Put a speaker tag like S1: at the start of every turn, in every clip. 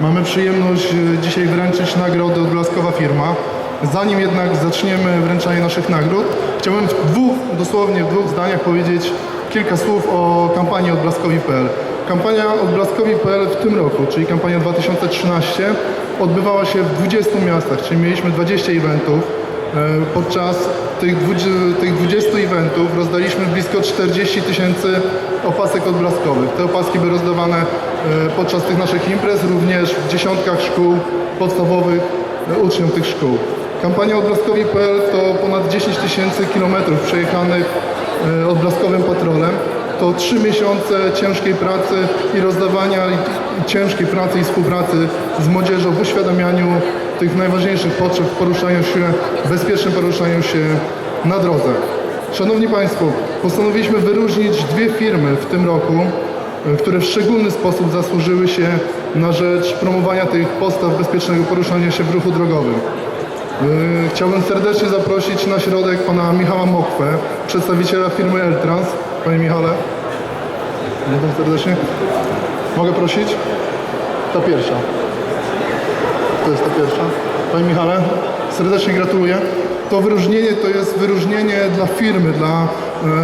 S1: Mamy przyjemność e, dzisiaj wręczyć nagrody Odblaskowa Firma. Zanim jednak zaczniemy wręczanie naszych nagród, chciałbym w dwóch, dosłownie w dwóch zdaniach powiedzieć kilka słów o kampanii odblaskowi.pl. Kampania odblaskowi.pl w tym roku, czyli kampania 2013, odbywała się w 20 miastach, czyli mieliśmy 20 eventów. E, Podczas tych 20, tych 20 eventów rozdaliśmy blisko 40 tysięcy opasek odblaskowych. Te opaski były rozdawane podczas tych naszych imprez, również w dziesiątkach szkół podstawowych e, uczniom tych szkół. Kampania odblaskowi.pl to ponad 10 tysięcy kilometrów przejechanych e, odblaskowym patrolem. To trzy miesiące ciężkiej pracy i rozdawania ciężkiej pracy i współpracy z młodzieżą w uświadamianiu tych najważniejszych potrzeb w poruszaniu się, bezpiecznym poruszaniu się na drodze. Szanowni Państwo, postanowiliśmy wyróżnić dwie firmy w tym roku, które w szczególny sposób zasłużyły się na rzecz promowania tych podstaw bezpiecznego poruszania się w ruchu drogowym. Yy, Chciałbym serdecznie zaprosić na środek pana Michała Mokwę, przedstawiciela firmy Eltrans. Panie Michale, witam serdecznie. Mogę prosić? Ta pierwsza. To jest ta pierwsza. Panie Michale, serdecznie gratuluję. To wyróżnienie to jest wyróżnienie dla firmy, dla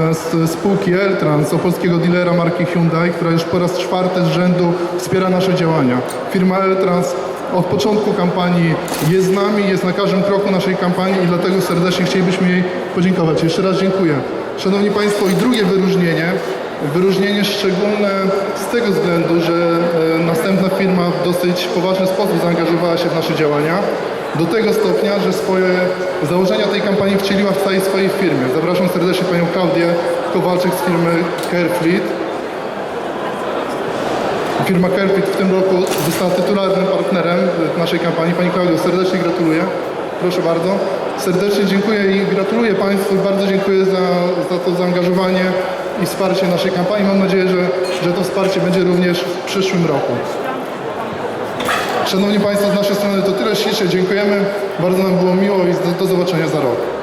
S1: e, s- spółki Eltrans, opolskiego dealera marki Hyundai, która już po raz czwarty z rzędu wspiera nasze działania. Firma Eltrans od początku kampanii jest z nami, jest na każdym kroku naszej kampanii i dlatego serdecznie chcielibyśmy jej podziękować. Jeszcze raz dziękuję. Szanowni Państwo, i drugie wyróżnienie, wyróżnienie szczególne z tego względu, że e, następna firma w dosyć poważny sposób zaangażowała się w nasze działania. Do tego stopnia, że swoje założenia tej kampanii wcieliła w całej swojej firmie. Zapraszam serdecznie panią Klaudię Kowalczyk z firmy Carefleet. Firma Carefleet w tym roku została tytularnym partnerem naszej kampanii. Pani Klaudio, serdecznie gratuluję. Proszę bardzo. Serdecznie dziękuję i gratuluję Państwu bardzo dziękuję za, za to zaangażowanie i wsparcie naszej kampanii. Mam nadzieję, że, że to wsparcie będzie również w przyszłym roku. Szanowni Państwo, z naszej strony to tyle ślicznie. Dziękujemy. Bardzo nam było miło i do, do zobaczenia za rok.